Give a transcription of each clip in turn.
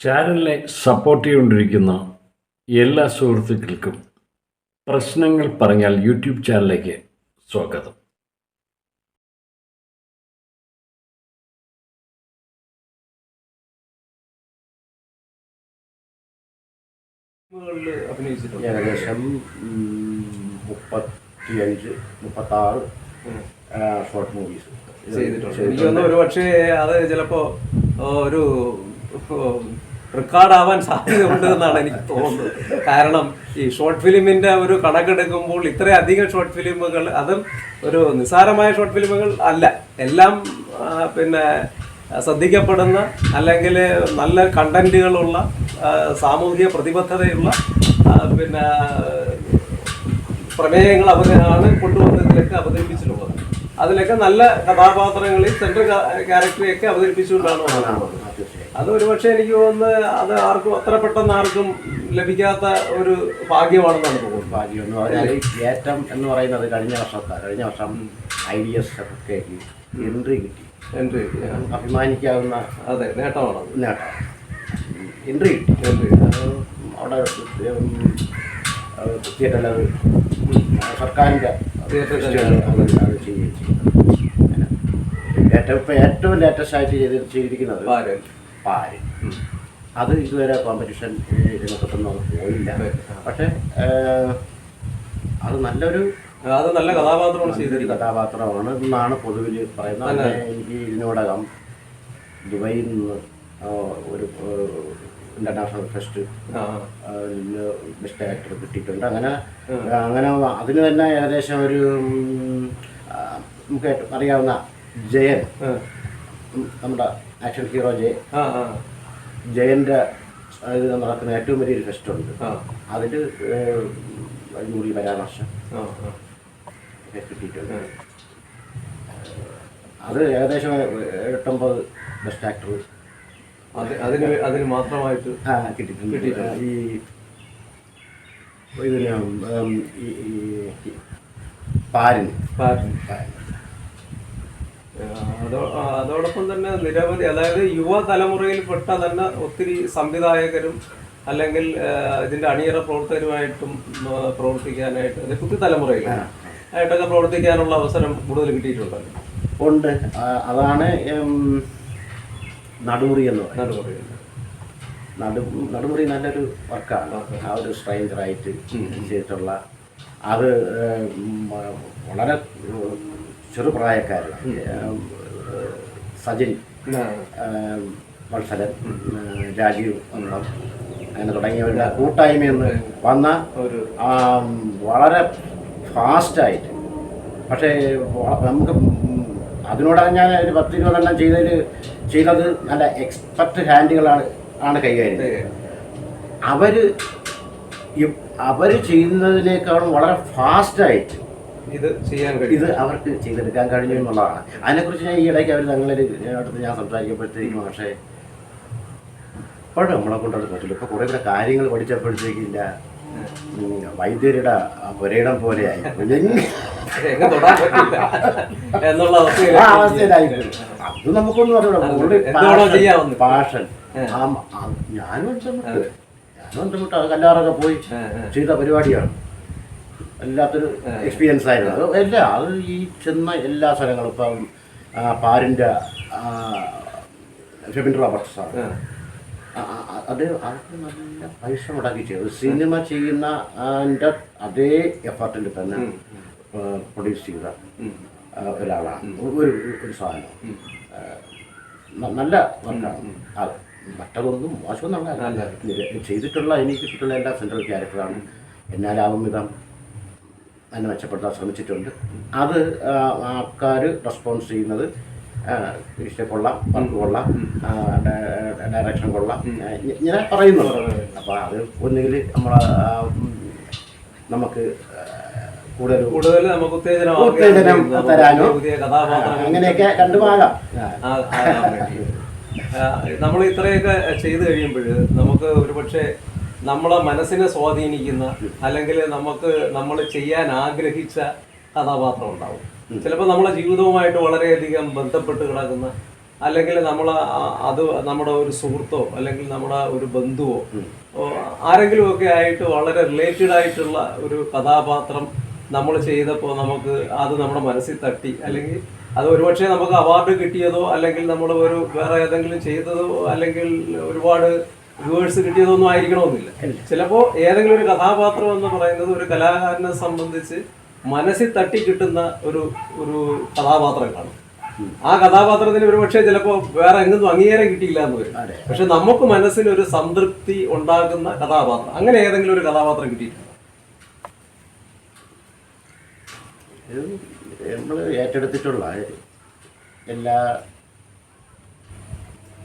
ചാനലിനെ സപ്പോർട്ട് ചെയ്തുകൊണ്ടിരിക്കുന്ന എല്ലാ സുഹൃത്തുക്കൾക്കും പ്രശ്നങ്ങൾ പറഞ്ഞാൽ യൂട്യൂബ് ചാനലിലേക്ക് സ്വാഗതം. ഏകദേശം മുപ്പത്തിയഞ്ച് മുപ്പത്താറ് ഷോർട്ട് മൂവീസ് ചെയ്തിട്ടുണ്ട്. ഒരു പക്ഷേ അത് ചിലപ്പോ ഒരു റെക്കോർഡ് ആവാൻ സാധ്യതയുണ്ട് എന്നാണ് എനിക്ക് തോന്നുന്നത്. കാരണം ഈ ഷോർട്ട് ഫിലിമിന്റെ ഒരു കണക്കെടുക്കുമ്പോൾ ഇത്രയധികം ഷോർട്ട് ഫിലിമുകൾ അതും ഒരു നിസ്സാരമായ ഷോർട്ട് ഫിലിമുകൾ അല്ല. എല്ലാം പിന്നെ ശ്രദ്ധിക്കപ്പെടുന്ന അല്ലെങ്കിൽ നല്ല കണ്ടന്റുകളുള്ള സാമൂഹിക പ്രതിബദ്ധതയുള്ള പിന്നെ പ്രമേയങ്ങൾ അവരാണ് കൊണ്ടുവന്നതിലേക്ക് അവതരിപ്പിച്ചിട്ടുള്ളത്. അതിലൊക്കെ നല്ല കഥാപാത്രങ്ങളിൽ സെൻട്രൽ ക്യാരക്ടറെയൊക്കെ അവതരിപ്പിച്ചുകൊണ്ടാണ് വന്നിട്ടുള്ളത് അത് ഒരുപക്ഷെ എനിക്ക് തോന്നുന്നത് അത് ആർക്കും അത്ര പെട്ടെന്ന് ആർക്കും ലഭിക്കാത്ത ഒരു ഭാഗ്യമാണെന്നാണ് തോന്നുന്നത്. ഭാഗ്യം എന്ന് പറഞ്ഞാൽ ഏറ്റം എന്ന് പറയുന്നത് കഴിഞ്ഞ വർഷത്തെ. കഴിഞ്ഞ വർഷം ഐ ഡി എസ് ഒക്കെ എൻട്രി കിട്ടി. എൻട്രി അഭിമാനിക്കാവുന്ന അതെ നേട്ടമാണ്. നേട്ടം. എൻട്രി കിട്ടി. എൻട്രി അവിടെ തിയേറ്ററിൽ അത് സർക്കാരിന്റെ. ഏറ്റവും ഇപ്പം ഏറ്റവും ലേറ്റസ്റ്റ് ആയിട്ട് ചെയ്ത് ചെയ്തിരിക്കുന്നത് പാര്. അത് ഇതുവരെ കോമ്പറ്റീഷൻ രംഗത്തൊന്നും അത് പോയില്ല. പക്ഷേ അത് നല്ലൊരു അത് നല്ല കഥാപാത്രമാണ് ചെയ്തിരിക്കുന്നത്. കഥാപാത്രമാണ്. എന്നാണ് പൊതുവിൽ പറയുന്നത് എനിക്ക് ഇതിനോടകം ദുബൈയിൽ നിന്ന് ഒരു ഇന്റർനാഷണൽ ഫെസ്റ്റ് ബെസ്റ്റ് ആക്ടർ കിട്ടിയിട്ടുണ്ട്. അങ്ങനെ അങ്ങനെ അതിന് തന്നെ ഏകദേശം ഒരു നമുക്ക് അറിയാവുന്ന ജയൻ നമ്മുടെ ആക്ഷൻ ഹീറോ ജയ ജയന്റെ ഇത് നടക്കുന്ന ഏറ്റവും വലിയൊരു ഫെസ്റ്റ് ഉണ്ട്. അതിൽ വഴിമുറി പരാമർശം കിട്ടിയിട്ടുണ്ട്. അത് ഏകദേശം എട്ടൊമ്പത് ബെസ്റ്റ് ആക്ടർ അതിന് അതിന് മാത്രമായിട്ട് കിട്ടിയിട്ടുണ്ട്. കിട്ടിയിട്ടുണ്ട്. ഈ ഇതിന് ഈ പാരിന് പാരൻ. പാരിന്. അതോ അതോടൊപ്പം തന്നെ നിരവധി അതായത് യുവതലമുറയിൽപ്പെട്ട തന്നെ ഒത്തിരി സംവിധായകരും അല്ലെങ്കിൽ ഇതിന്റെ അണിയറ പ്രവർത്തകരുമായിട്ടും പ്രവർത്തിക്കാനായിട്ട് അതായത് പുതിയ തലമുറയിൽ ആയിട്ടൊക്കെ പ്രവർത്തിക്കാനുള്ള അവസരം കൂടുതൽ കിട്ടിയിട്ടുണ്ട്? ഉണ്ട്. അതാണ് നടുമുറി എന്ന് പറയുന്നത്. നടു നടുമുറി നല്ലൊരു വർക്കാണ്. ആ ഒരു സ്ട്രൈഞ്ചറായിട്ട് ചെയ്തിട്ടുള്ള. അത് വളരെ ഉം, സജിൻ മത്സരൻ രാജീവ് അന്നം അങ്ങനെ തുടങ്ങിയവരുടെ കൂട്ടായ്മ എന്ന് വന്ന ഒരു വളരെ ഫാസ്റ്റായിട്ട്. പക്ഷേ നമുക്ക് അതിനോടാണ് അതിനോട് ഞാൻ ഒരു പത്ത് ഇരുപതെണ്ണം ചെയ്തതിൽ ചെയ്തത് നല്ല എക്സ്പെർട്ട് ഹാൻഡുകളാണ് ആണ് കൈകാര്യം അവർ അവർ ചെയ്യുന്നതിനേക്കാളും വളരെ ഫാസ്റ്റായിട്ട് ഇത് ചെയ്യാൻ കഴിയും. ഇത് അവർക്ക് ചെയ്തെടുക്കാൻ കഴിഞ്ഞു എന്നുള്ളതാണ്. അതിനെക്കുറിച്ച് ഞാൻ ഈ ഇടയ്ക്ക് അവർ തങ്ങളിൽ അടുത്ത് ഞാൻ സംസാരിക്കുമ്പോഴത്തേക്കും പക്ഷേ ഇപ്പോഴും നമ്മളെ കൊണ്ടത് പറ്റില്ല. ഇപ്പോൾ കുറേ കൂടെ കാര്യങ്ങൾ പഠിച്ചപ്പോഴത്തേക്കില്ല. ഇല്ല വൈദ്യരുടെ പുരയിടം പോലെയായി. അത് നമുക്കൊന്നും അറിയണം. പാഷൻ ഞാനും ഞാനും അത് കല്ലാറൊക്കെ പോയി. ചെയ്ത പരിപാടിയാണ്. വല്ലാത്തൊരു എക്സ്പീരിയൻസ് ആയിരുന്നു. അത് എല്ലാ അത് ഈ ചെന്ന എല്ലാ സ്ഥലങ്ങളും ഇപ്പം പാരിന്റെ ഫെബിൻ റോബർട്ട്സാണ് അത് അത് നല്ല പൈസ മുടക്കി ചെയ്തു സിനിമ ചെയ്യുന്ന എന്റെ അതേ എഫർട്ടിൽ തന്നെ പ്രൊഡ്യൂസ് ചെയ്ത. ഒരാളാണ്. ഒരു ഒരു സാധനം. നല്ല വർക്കാണ് അത് മറ്റതൊന്നും മോശമൊന്നും ചെയ്തിട്ടുള്ള എനിക്ക് കിട്ടിയിട്ടുള്ള എല്ലാ സെൻട്രൽ ക്യാരക്ടറാണ് എന്നാലാവും വിധം അതിനെ മെച്ചപ്പെടുത്താൻ ശ്രമിച്ചിട്ടുണ്ട്. അത് ആൾക്കാർ റെസ്പോൺസ് ചെയ്യുന്നത് ഇഷ്ടം കൊള്ളാം വർക്ക് കൊള്ളാം ഡയറക്ഷൻ കൊള്ളാം. പറയുന്നു ഇങ്ങനെ പറയുന്നുണ്ട് അപ്പോൾ അത് ഒന്നുകിൽ നമ്മൾ നമുക്ക് കൂടുതൽ കൂടുതൽ നമുക്ക് ഉത്തേജനം ഉത്തേജനം തരാനോ? അങ്ങനെയൊക്കെ കണ്ടുമാകാം. നമ്മൾ ഇത്രയൊക്കെ ചെയ്തു കഴിയുമ്പോൾ നമുക്ക് ഒരുപക്ഷെ നമ്മളെ മനസ്സിനെ സ്വാധീനിക്കുന്ന അല്ലെങ്കിൽ നമുക്ക് നമ്മൾ ചെയ്യാൻ ആഗ്രഹിച്ച കഥാപാത്രം ഉണ്ടാവും. ചിലപ്പോൾ നമ്മളെ ജീവിതവുമായിട്ട് വളരെയധികം ബന്ധപ്പെട്ട് കിടക്കുന്ന അല്ലെങ്കിൽ നമ്മൾ അത് നമ്മുടെ ഒരു സുഹൃത്തോ അല്ലെങ്കിൽ നമ്മുടെ ഒരു ബന്ധുവോ ആരെങ്കിലും ഒക്കെ ആയിട്ട് വളരെ റിലേറ്റഡ് ആയിട്ടുള്ള ഒരു കഥാപാത്രം നമ്മൾ ചെയ്തപ്പോൾ നമുക്ക് അത് നമ്മുടെ മനസ്സിൽ തട്ടി. അല്ലെങ്കിൽ അത് ഒരുപക്ഷെ നമുക്ക് അവാർഡ് കിട്ടിയതോ അല്ലെങ്കിൽ നമ്മൾ ഒരു വേറെ ഏതെങ്കിലും ചെയ്തതോ അല്ലെങ്കിൽ ഒരുപാട് വ്യൂവേഴ്സ് കിട്ടിയതൊന്നും ആയിരിക്കണമെന്നില്ല. ചിലപ്പോൾ ഏതെങ്കിലും ഒരു കഥാപാത്രം എന്ന് പറയുന്നത് ഒരു കലാകാരനെ സംബന്ധിച്ച് മനസ്സിൽ തട്ടി കിട്ടുന്ന ഒരു ഒരു കഥാപാത്രം കാണും ആ കഥാപാത്രത്തിന് ഒരു പക്ഷേ ചിലപ്പോൾ വേറെ എങ്ങും അംഗീകാരം കിട്ടിയില്ല എന്ന് വരും. പക്ഷെ നമുക്ക് മനസ്സിന് ഒരു സംതൃപ്തി ഉണ്ടാകുന്ന കഥാപാത്രം. അങ്ങനെ ഏതെങ്കിലും ഒരു കഥാപാത്രം കിട്ടിയിട്ടുണ്ട്? നമ്മൾ ഏറ്റെടുത്തിട്ടുള്ള എല്ലാ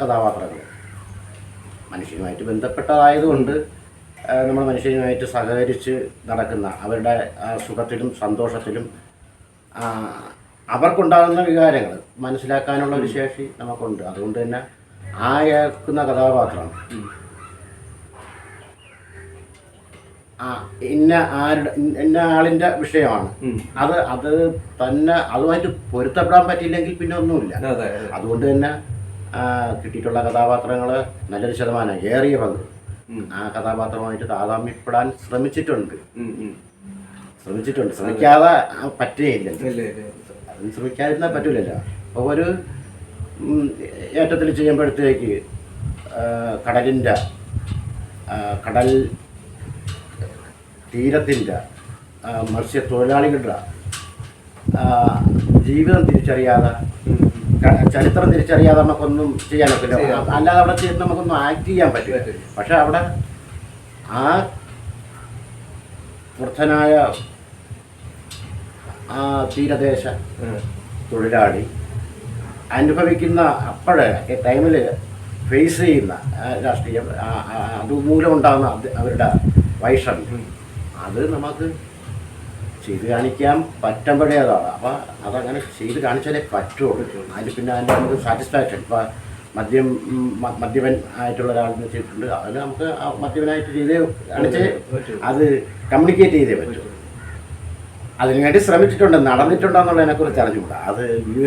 കഥാപാത്രങ്ങളും. മനുഷ്യനുമായിട്ട് ബന്ധപ്പെട്ടതായതുകൊണ്ട് നമ്മൾ മനുഷ്യനുമായിട്ട് സഹകരിച്ച് നടക്കുന്ന അവരുടെ സുഖത്തിലും സന്തോഷത്തിലും അവർക്കുണ്ടാകുന്ന വികാരങ്ങൾ മനസ്സിലാക്കാനുള്ള ഒരു ശേഷി നമുക്കുണ്ട്. അതുകൊണ്ട് തന്നെ ആ കേൾക്കുന്ന കഥാപാത്രം. ആ ഇന്ന ആരുടെ ഇന്ന ആളിന്റെ വിഷയമാണ്. അത് അത് തന്നെ അതുമായിട്ട് പൊരുത്തപ്പെടാൻ പറ്റിയില്ലെങ്കിൽ പിന്നെ ഒന്നുമില്ല. അതുകൊണ്ട് തന്നെ കിട്ടിയിട്ടുള്ള കഥാപാത്രങ്ങൾ നല്ലൊരു ശതമാനം ഏറിയ പങ്ക്. ആ കഥാപാത്രമായിട്ട് താതാമ്യപ്പെടാൻ ശ്രമിച്ചിട്ടുണ്ട്. ശ്രമിച്ചിട്ടുണ്ട്. ശ്രമിക്കാതെ പറ്റുകയില്ല. അതിന് ശ്രമിക്കാതിരുന്നാൽ പറ്റൂലല്ലോ. അപ്പോൾ ഒരു ഏറ്റത്തിൽ ചെയ്യുമ്പോഴത്തേക്ക് കടലിന്റെ കടൽ തീരത്തിന്റെ മത്സ്യത്തൊഴിലാളികളുടെ ജീവിതം തിരിച്ചറിയാതെ ചരിത്രം തിരിച്ചറിയാതെ നമുക്കൊന്നും ചെയ്യാൻ പറ്റില്ല അല്ലാതെ അവിടെ ചെയ്ത് നമുക്കൊന്നും ആക്ട് ചെയ്യാൻ പറ്റില്ല. പക്ഷെ അവിടെ ആ വൃദ്ധനായ ആ തീരദേശ. തൊഴിലാളി അനുഭവിക്കുന്ന അപ്പോഴേ ടൈമിൽ ഫേസ് ചെയ്യുന്ന രാഷ്ട്രീയം അതുമൂലം ഉണ്ടാകുന്ന അവരുടെ വൈഷമ്യം അത് നമുക്ക് ചെയ്ത് കാണിക്കാൻ പറ്റുമ്പോഴേ അതാണ് അപ്പം അതങ്ങനെ ചെയ്ത് കാണിച്ചാലേ പറ്റുള്ളൂ. അതിൽ പിന്നെ അതിന്റെ നമുക്ക് സാറ്റിസ്ഫാക്ഷൻ ഇപ്പം മദ്യം മദ്യപൻ ആയിട്ടുള്ള ഒരാളിനെ ചെയ്തിട്ടുണ്ട്. അതിന് നമുക്ക് മദ്യപനായിട്ട് ചെയ്തേ കാണിച്ചേ അത് കമ്മ്യൂണിക്കേറ്റ് ചെയ്തേ പറ്റൂ. അതിനുവേണ്ടി ശ്രമിച്ചിട്ടുണ്ട് നടന്നിട്ടുണ്ടോ എന്നുള്ളതിനെ കുറിച്ച് അറിഞ്ഞുകൂടാ. അത് യു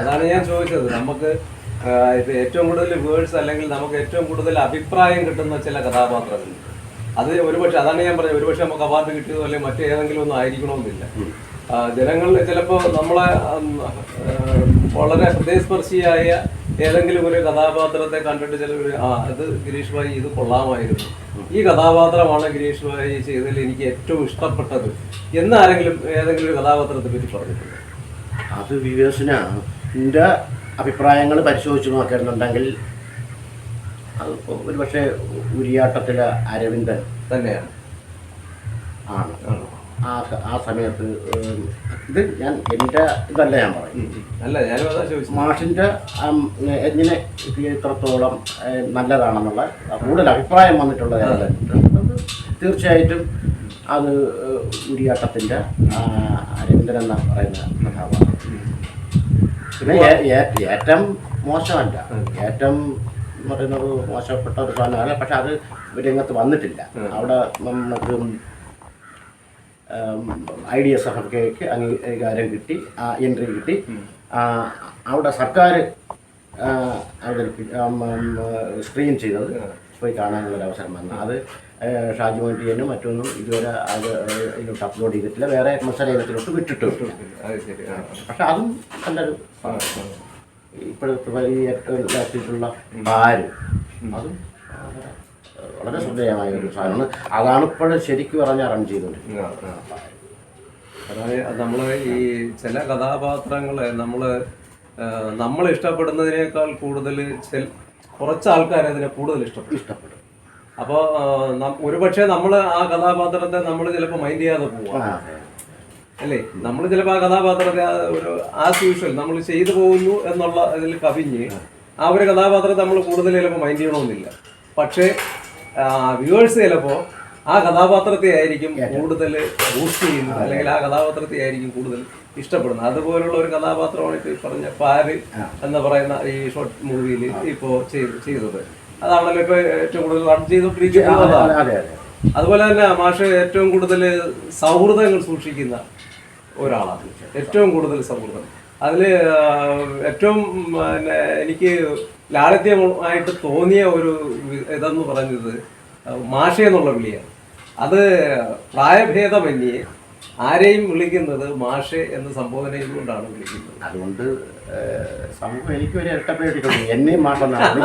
അതാണ് ഞാൻ ചോദിച്ചത്. നമുക്ക് ഏറ്റവും കൂടുതൽ വേർഡ്സ് അല്ലെങ്കിൽ നമുക്ക് ഏറ്റവും കൂടുതൽ അഭിപ്രായം കിട്ടുന്ന ചില കഥാപാത്രങ്ങൾ. അത് ഒരുപക്ഷെ അതാണ് ഞാൻ പറഞ്ഞത്. ഒരുപക്ഷെ നമുക്ക് അവാർഡ് കിട്ടിയതോ അല്ലെങ്കിൽ മറ്റേതെങ്കിലും ഒന്നും ആയിരിക്കണമെന്നില്ല. ജനങ്ങളിൽ ജനങ്ങൾ ചിലപ്പോൾ നമ്മളെ വളരെ ഹൃദയസ്പർശിയായ ഏതെങ്കിലും ഒരു കഥാപാത്രത്തെ കണ്ടിട്ട് ചിലർ ആ അത് ഗിരീഷ് ഭായി ഇത് കൊള്ളാമായിരുന്നു. ഈ കഥാപാത്രമാണ് ഗിരീഷ് ഭായി ചെയ്തതിൽ എനിക്ക് ഏറ്റവും ഇഷ്ടപ്പെട്ടത് എന്നാരെങ്കിലും ഏതെങ്കിലും ഒരു കഥാപാത്രത്തെ പറ്റി പറഞ്ഞിട്ടുണ്ട്? അത് എന്റെ അഭിപ്രായങ്ങൾ പരിശോധിച്ച് നോക്കുന്നുണ്ടെങ്കിൽ അത് ഒരു പക്ഷേ ഉരിയാട്ടത്തിലെ അരവിന്ദൻ തന്നെയാണ്. ആണ്. ആ. ആ സമയത്ത് ഇത് ഞാൻ എന്റെ ഇതല്ല ഞാൻ പറയും മാഷിന്റെ എങ്ങനെ ഇത്രത്തോളം നല്ലതാണെന്നുള്ള കൂടുതൽ അഭിപ്രായം വന്നിട്ടുള്ളത് തീർച്ചയായിട്ടും അത് ഉരിയാട്ടത്തിന്റെ അരവിന്ദൻ എന്ന് പറയുന്ന കഥാപാത്രം. പിന്നെ ഏറ്റവും മോശമല്ല. ഏറ്റവും എന്ന് പറയുന്നത് മോശപ്പെട്ട ഒരു സാധനമാണ് പക്ഷെ അത് രംഗത്ത് വന്നിട്ടില്ല. അവിടെ നമുക്ക് ഐ ഡി എസ് എഫ് കെക്ക് അംഗീകാരം കിട്ടി ആ എൻട്രി കിട്ടി. അവിടെ സർക്കാർ സ്ക്രീൻ ചെയ്തത് പോയി കാണാനുള്ള അവസരം വന്നു. അത് ഷാജി മോട്ടിയനും മറ്റൊന്നും ഇതുവരെ അത് ഇതിലോട്ട് അപ്ലോഡ് ചെയ്തിട്ടില്ല. വേറെ മത്സര ഇനത്തിലോട്ട് വിട്ടിട്ടുണ്ട്. പക്ഷെ അതും നല്ലൊരു. ഇപ്പോഴത്തെ പാര് അതും വളരെ- ശ്രദ്ധേയമായ ഒരു സാധനമാണ്. അതാണ് ഇപ്പോഴും ശരിക്കും പറഞ്ഞ് അറേഞ്ച് ചെയ്തുകൊണ്ടിരിക്കുന്നത്. അതായത് നമ്മൾ ഈ ചില കഥാപാത്രങ്ങളെ നമ്മൾ ആ, നമ്മൾ ഇഷ്ടപ്പെടുന്നതിനേക്കാൾ കൂടുതൽ ചില കുറച്ച് ആൾക്കാർ അതിനെ കൂടുതൽ ഇഷ്ടപ്പെടും. ഇഷ്ടപ്പെടും. അപ്പോൾ ഒരുപക്ഷെ നമ്മൾ ആ കഥാപാത്രത്തെ നമ്മൾ ചിലപ്പോൾ മൈൻഡ് ചെയ്യാതെ പോവാം. അല്ലേ? നമ്മൾ ചിലപ്പോൾ ആ കഥാപാത്രത്തെ ഒരു ആസ് യൂഷ്വൽ നമ്മൾ ചെയ്തു പോകുന്നു എന്നുള്ള ഇതിൽ കവിഞ്ഞ് ആ ഒരു കഥാപാത്രത്തെ നമ്മൾ കൂടുതൽ ചിലപ്പോൾ മൈൻഡ് ചെയ്യണമെന്നില്ല. പക്ഷേ വ്യൂവേഴ്സ് ചിലപ്പോൾ ആ കഥാപാത്രത്തെ ആയിരിക്കും കൂടുതൽ ബൂസ്റ്റ് ചെയ്യുന്നത്. അല്ലെങ്കിൽ ആ കഥാപാത്രത്തെ ആയിരിക്കും കൂടുതൽ ഇഷ്ടപ്പെടുന്നത്. അതുപോലുള്ള ഒരു കഥാപാത്രമാണ് ഇപ്പോൾ ഈ പറഞ്ഞ പാര് എന്ന് പറയുന്ന ഈ ഷോർട്ട് മൂവിയിൽ ഇപ്പോൾ ചെയ്ത് ചെയ്തത്. അതാണല്ലോ ഇപ്പോൾ ഏറ്റവും കൂടുതൽ റൺ ചെയ്തുകൊണ്ടിരിക്കുന്നത് അതുപോലെ തന്നെ മാഷ് ഏറ്റവും കൂടുതൽ സൗഹൃദങ്ങൾ സൂക്ഷിക്കുന്ന ഒരാളാണ്. ഏറ്റവും കൂടുതൽ സൗഹൃദം. അതിൽ ഏറ്റവും പിന്നെ എനിക്ക് ലാളിത്യമായിട്ട് തോന്നിയ ഒരു ഇതെന്ന് പറഞ്ഞത് മാഷ എന്നുള്ള വിളിയാണ്. അത് പ്രായഭേദമന്യേ ആരെയും വിളിക്കുന്നത് മാഷെ എന്ന സംബോധന ചെയ്തുകൊണ്ടാണ് വിളിക്കുന്നത്. അതുകൊണ്ട് സമൂഹം എനിക്ക് ഒരു ഇരട്ടപ്പേടിട്ടുണ്ട് എന്നെയും മാഷെന്നാണ്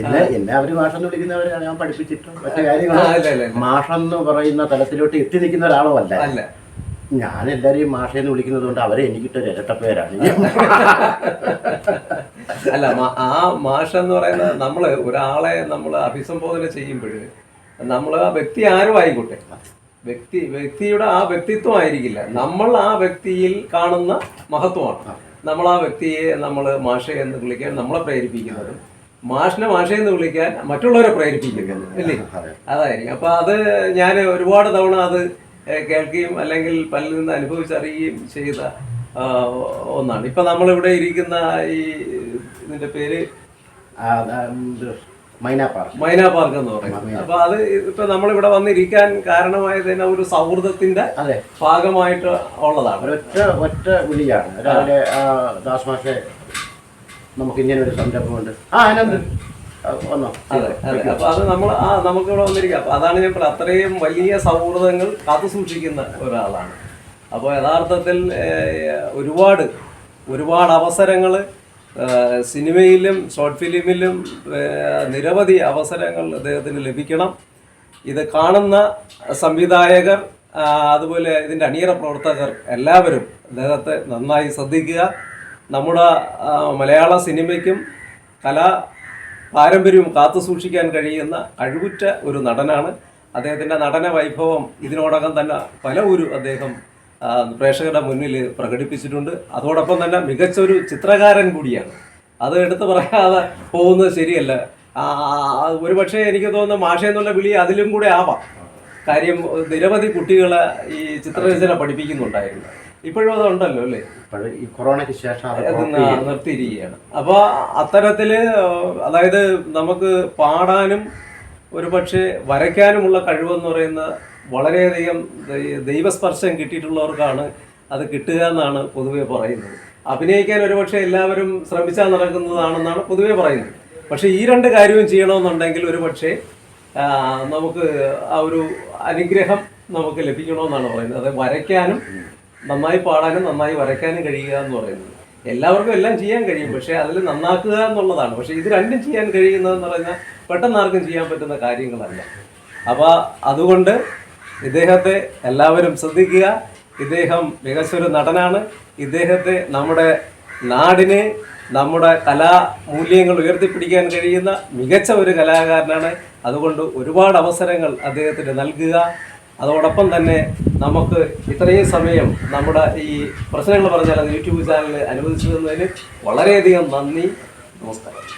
എന്നെ എന്നെ അവർ മാഷെന്ന് വിളിക്കുന്നവരാണ് ഞാൻ പഠിപ്പിച്ചിട്ടും മറ്റു കാര്യങ്ങളും. മാഷെന്ന് പറയുന്ന തലത്തിലോട്ട് എത്തി നിൽക്കുന്ന ഒരാളോ അല്ല. അല്ല. ഞാൻ എല്ലാരെയും മാഷെന്ന് വിളിക്കുന്നത് കൊണ്ട് അവരെ എനിക്കിട്ടൊരു ഇരട്ടപ്പേരാണ് അല്ല ആ മാഷ എന്ന് പറയുന്നത് നമ്മൾ ഒരാളെ നമ്മൾ അഭിസംബോധന ചെയ്യുമ്പോൾ നമ്മൾ ആ വ്യക്തി ആരും ആയിക്കോട്ടെ വ്യക്തി വ്യക്തിയുടെ ആ വ്യക്തിത്വം ആയിരിക്കില്ല. നമ്മൾ ആ വ്യക്തിയിൽ കാണുന്ന മഹത്വമാണ്. നമ്മൾ ആ വ്യക്തിയെ നമ്മൾ മാഷ എന്ന് വിളിക്കാൻ നമ്മളെ പ്രേരിപ്പിക്കുന്നത്. മാഷിനെ മാഷ എന്ന് വിളിക്കാൻ മറ്റുള്ളവരെ പ്രേരിപ്പിക്കുന്നത്. അല്ലേ? അതായിരിക്കും. അപ്പൊ അത് ഞാൻ ഒരുപാട് തവണ അത് കേൾക്കുകയും അല്ലെങ്കിൽ പല്ലിൽ നിന്ന് അനുഭവിച്ചറിയുകയും ചെയ്ത ഒന്നാണ്. ഇപ്പൊ നമ്മളിവിടെ ഇരിക്കുന്ന ഈ ഇതിന്റെ പേര്? മൈന പാർക്ക്. മൈന പാർക്ക് എന്ന് പറയുന്നത് അപ്പൊ അത് ഇപ്പൊ നമ്മളിവിടെ വന്നിരിക്കാൻ കാരണമായത് തന്നെ ഒരു സൗഹൃദത്തിന്റെ ഭാഗമായിട്ട് ഉള്ളതാണ്. ഒറ്റ ഒറ്റ വിളിയാണ് രാവിലെ ദാസ് മാഷെ നമുക്ക് ഇങ്ങനെ ഒരു സംരംഭമുണ്ട് ആ ആനന്ദ് ആ, വന്നോ. അതെ അതെ. അപ്പൊ അത് നമ്മൾ ആ നമുക്ക് ഇവിടെ വന്നിരിക്കാം. അപ്പൊ അതാണ് ഞാൻ പറഞ്ഞത്. അത്രയും വലിയ സൗഹൃദങ്ങൾ കാത്തു സൂക്ഷിക്കുന്ന ഒരാളാണ്. അപ്പോൾ യഥാർത്ഥത്തിൽ ഒരുപാട് ഒരുപാട് അവസരങ്ങൾ സിനിമയിലും ഷോർട്ട് ഫിലിമിലും നിരവധി അവസരങ്ങൾ അദ്ദേഹത്തിന് ലഭിക്കണം. ഇത് കാണുന്ന സംവിധായകർ അതുപോലെ ഇതിന്റെ അണിയറ പ്രവർത്തകർ എല്ലാവരും അദ്ദേഹത്തെ നന്നായി ശ്രദ്ധിക്കുക. നമ്മുടെ മലയാള സിനിമയ്ക്കും കലാ പാരമ്പര്യവും കാത്തു സൂക്ഷിക്കാൻ കഴിയുന്ന കഴിവുറ്റ ഒരു നടനാണ്. അദ്ദേഹത്തിന്റെ നടന വൈഭവം ഇതിനോടകം തന്നെ പല ഒരു അദ്ദേഹം പ്രേക്ഷകരുടെ മുന്നിൽ പ്രകടിപ്പിച്ചിട്ടുണ്ട്. അതോടൊപ്പം തന്നെ മികച്ച ഒരു ചിത്രകാരൻ കൂടിയാണ്. അത് എടുത്തു പറയാതെ പോകുന്നത് ശരിയല്ല. ആ, പക്ഷേ ഒരുപക്ഷെ എനിക്ക് തോന്നുന്നു മാഷ എന്നുള്ള വിളി അതിലും കൂടെ ആവാം. കാര്യം നിരവധി കുട്ടികളെ ഈ ചിത്രരചന പഠിപ്പിക്കുന്നുണ്ടായിരുന്നു. ഇപ്പോഴും അതുണ്ടല്ലോ അല്ലേ? ഈ കൊറോണയ്ക്ക് ശേഷം നിർത്തിയിരിക്കുകയാണ്. അപ്പോൾ അത്തരത്തിൽ അതായത് നമുക്ക് പാടാനും ഒരുപക്ഷെ വരയ്ക്കാനുമുള്ള കഴിവെന്ന് പറയുന്ന വളരെയധികം ദൈവസ്പർശം കിട്ടിയിട്ടുള്ളവർക്കാണ് അത് കിട്ടുക എന്നാണ് പൊതുവെ പറയുന്നത്. അഭിനയിക്കാൻ ഒരുപക്ഷെ എല്ലാവരും ശ്രമിച്ചാൽ നടക്കുന്നതാണെന്നാണ് പൊതുവെ പറയുന്നത്. പക്ഷേ ഈ രണ്ട് കാര്യവും ചെയ്യണമെന്നുണ്ടെങ്കിൽ ഒരുപക്ഷെ നമുക്ക് ആ ഒരു അനുഗ്രഹം നമുക്ക് ലഭിക്കണമെന്നാണ് പറയുന്നത്. അത് വരയ്ക്കാനും നന്നായി പാടാനും നന്നായി വരയ്ക്കാനും കഴിയുക എന്ന് പറയുന്നത്. എല്ലാവർക്കും എല്ലാം ചെയ്യാൻ കഴിയും പക്ഷേ അതിൽ നന്നാക്കുക എന്നുള്ളതാണ്. പക്ഷേ ഇത് രണ്ടും ചെയ്യാൻ കഴിയുന്നതെന്ന് പറഞ്ഞാൽ പെട്ടെന്ന് ആർക്കും ചെയ്യാൻ പറ്റുന്ന കാര്യങ്ങളല്ല. അപ്പോൾ അതുകൊണ്ട് ഇദ്ദേഹത്തെ എല്ലാവരും ശ്രദ്ധിക്കുക. ഇദ്ദേഹം മികച്ചൊരു നടനാണ്. ഇദ്ദേഹത്തെ നമ്മുടെ നാടിനെ നമ്മുടെ കലാ മൂല്യങ്ങൾ ഉയർത്തിപ്പിടിക്കാൻ കഴിയുന്ന മികച്ച ഒരു കലാകാരനാണ്. അതുകൊണ്ട് ഒരുപാട് അവസരങ്ങൾ അദ്ദേഹത്തിന് നൽകുക. അതോടൊപ്പം തന്നെ നമുക്ക് ഇത്രയും സമയം നമ്മുടെ ഈ പ്രശ്നങ്ങൾ പറഞ്ഞാൽ അത് യൂട്യൂബ് ചാനലിൽ അനുവദിച്ചു തന്നതിന് വളരെയധികം നന്ദി. നമസ്കാരം.